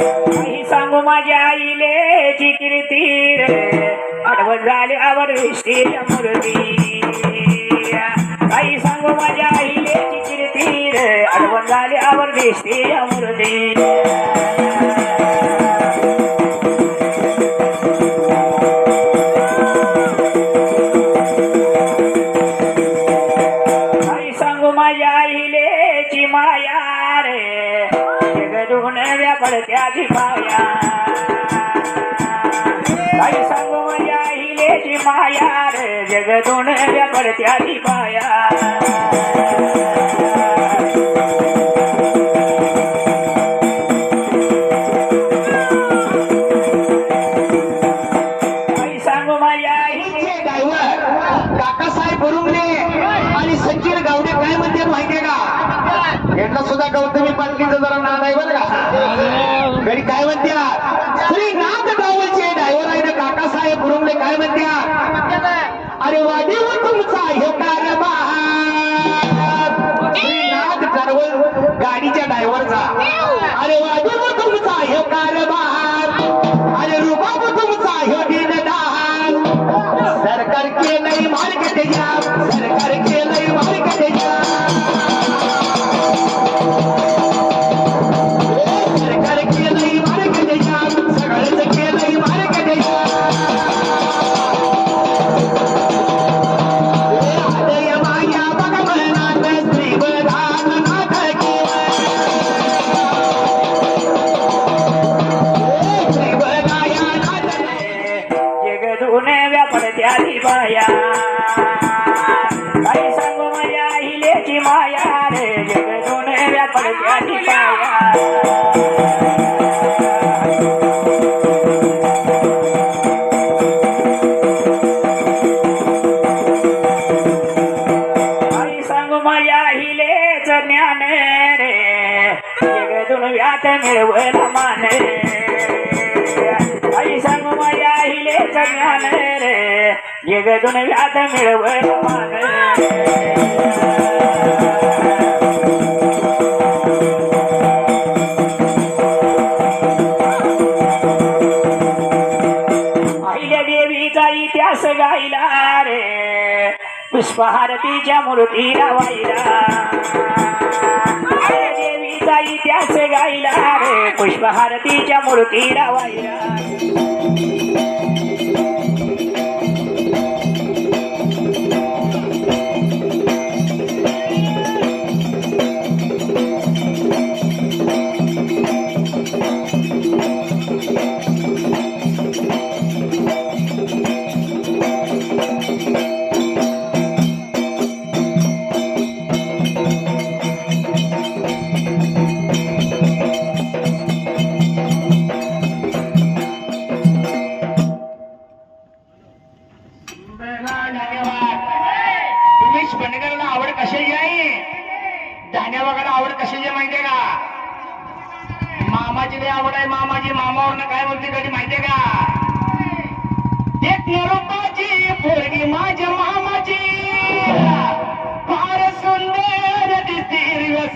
काही सांगू माझ्या आईले ची कीर्ती रे. आठवण झाली आवर विष्टीच्या मूर्ती काही सांगू माझ्या आईले ची कीर्ती रे. आठवण झाली आवर विष्टीच्या मूर्ती सांगू माझ्या माया रे. जगदून व्यापडत्या दिखाया काही सांगू माझ्या आईले ची माया रे जगदून व्यापडत्या दिखाया काही व्यापडत्या दिवाया काही सांगू माझ्या हिलेची माया रे जगदून व्यापडत्या दिवाया काही सांगू माझ्या हिलेच ज्ञान रे जगदून व्यात मिळवल मान काही सांगू माझ्या हिलेच ज्ञान रे जगदून व्यात मिळवल मान अहिल्या देवीचा इतिहास गायला रे. पुष्पहारतीच्या मूर्तीला वाहिला. अहिल्या देवीचा इतिहास गायला रे. पुष्पहारतीच्या मूर्तीला वाहिला. धान्या बघायला आवड कशी जे माहितीये का? मामाची काही आवड आहे मामाची. मामावरनं काय बोलते कधी माहितीये का? एक नरोपाची पोरगी माझ्या मामाची. फार सुंदर दिसती हिरव्या